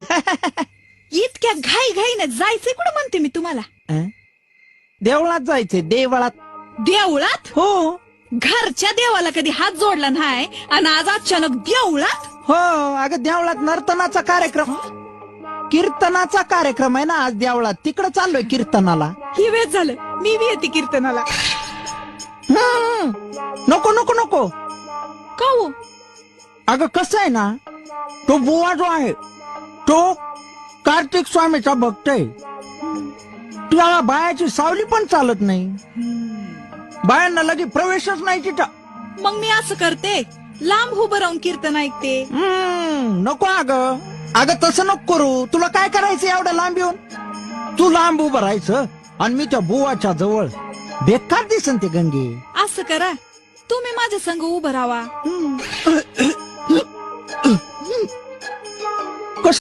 इतक्या घाई घाईने जायचंय कुठं म्हणते मी तुम्हाला? अं? देवळात जायचंय देवळात. देवळात? हो. घरच्या देवाला कधी हात जोडला नाही आणि आज अचानक देवळात? हो अगं देवळात नर्तनाचा कार्यक्रम. कीर्तनाचा कार्यक्रम आहे ना आज देवळात. तिकडे चाललोय कीर्तनाला. ही वेळ झालं. मी बी येते कीर्तनाला. नको नको नको. का हो अगं कसं आहे ना तो बुवा जो आहे तो कार्तिक स्वामीचा भक्त आहे. त्याला बायाची सावली पण चालत नाही. बायांना लगे प्रवेशच नाही तिथं. मग मी असं करते. लांब उभं राहून कीर्तन ऐकते. हम्म, नको अगं. अगं तसं नको करू. तुला काय करायचं एवढं लांब येऊन? तू लांब उभं राहायचं आणि मी त्या बुवाच्या जवळ बेकार दिसन ते गंगे. असं करा. तुम्ही माझ्या संग उभं राहा.